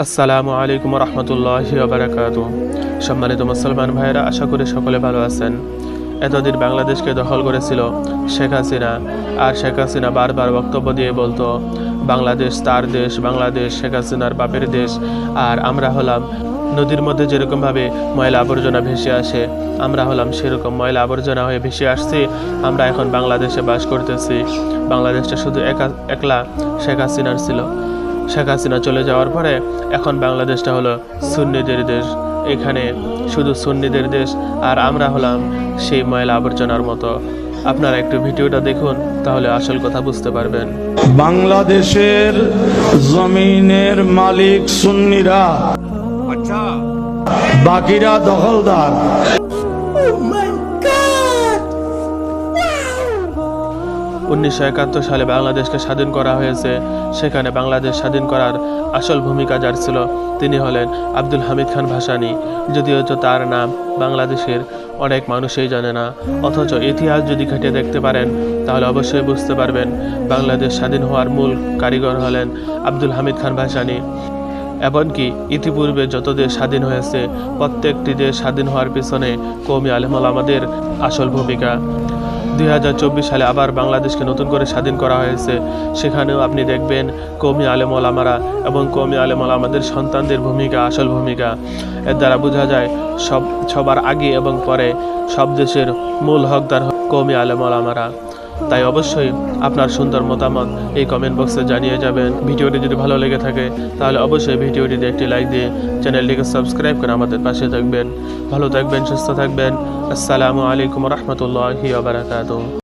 আসসালামু আলাইকুম রহমতুল্লাহ সম্মানিত মুসলমান ভাইয়েরা, আশা করি সকলে ভালো আছেন। এতদিন বাংলাদেশকে দখল করেছিল শেখ হাসিনা, আর শেখ হাসিনা বারবার বক্তব্য দিয়ে বলতো, বাংলাদেশ তার দেশ, বাংলাদেশ শেখ হাসিনার বাপের দেশ। আর আমরা হলাম নদীর মধ্যে যেরকমভাবে ময়লা আবর্জনা ভেসে আসে, আমরা হলাম সেরকম ময়লা আবর্জনা হয়ে ভেসে আসছি, আমরা এখন বাংলাদেশে বাস করতেছি। বাংলাদেশটা শুধু একা, একলা শেখ হাসিনার ছিল। শেখ হাসিনা চলে যাওয়ার পরে এখন বাংলাদেশটা হলো সুন্নিদের দেশ। এখানে শুধু সুন্নিদের দেশ আর আমরা হলাম সেই ময়লা আবর্জনার মতো। আপনারা একটু ভিডিওটা দেখুন, তাহলে আসল কথা বুঝতে পারবেন। বাংলাদেশের জমিনের মালিক সুন্নিরা। বাকিরা দখলদার। উনিশশো একাত্তর সালে বাংলাদেশকে স্বাধীন করা হয়েছে। সেখানে বাংলাদেশ স্বাধীন করার আসল ভূমিকা যার ছিল, তিনি হলেন আব্দুল হামিদ খান ভাসানি। যদিও তো তার নাম বাংলাদেশের অনেক মানুষই জানে না। অথচ ইতিহাস যদি ঘেটে দেখতে পারেন, তাহলে অবশ্যই বুঝতে পারবেন বাংলাদেশ স্বাধীন হওয়ার মূল কারিগর হলেন আব্দুল হামিদ খান ভাসানী। এমনকি ইতিপূর্বে যত দেশ স্বাধীন হয়েছে, প্রত্যেকটি দেশ স্বাধীন হওয়ার পিছনে কৌমি আলমল আমাদের আসল ভূমিকা। দুই হাজার চব্বিশ সালে আবার বাংলাদেশকে নতুন করে স্বাধীন করা হয়েছে। সেখানেও আপনি দেখবেন কমি আলেমল আমারা এবং কমি আলেমল আমাদের সন্তানদের ভূমিকা, আসল ভূমিকা। এর দ্বারা বোঝা যায় সব, সবার আগে এবং পরে সব দেশের মূল হকদার কমি আলেমল আমারা তাই অবশ্যই আপনার সুন্দর মতামত এই কমেন্ট বক্সে জানিয়ে যাবেন। ভিডিওটি যদি ভালো লেগে থাকে, তাহলে অবশ্যই ভিডিওটিতে একটি লাইক দিয়ে চ্যানেলটিকে সাবস্ক্রাইব করে আমাদের পাশে থাকবেন। ভালো থাকবেন, সুস্থ থাকবেন। আসসালামু আলাইকুম রহমতুল্লাহি বারাকাতুহ।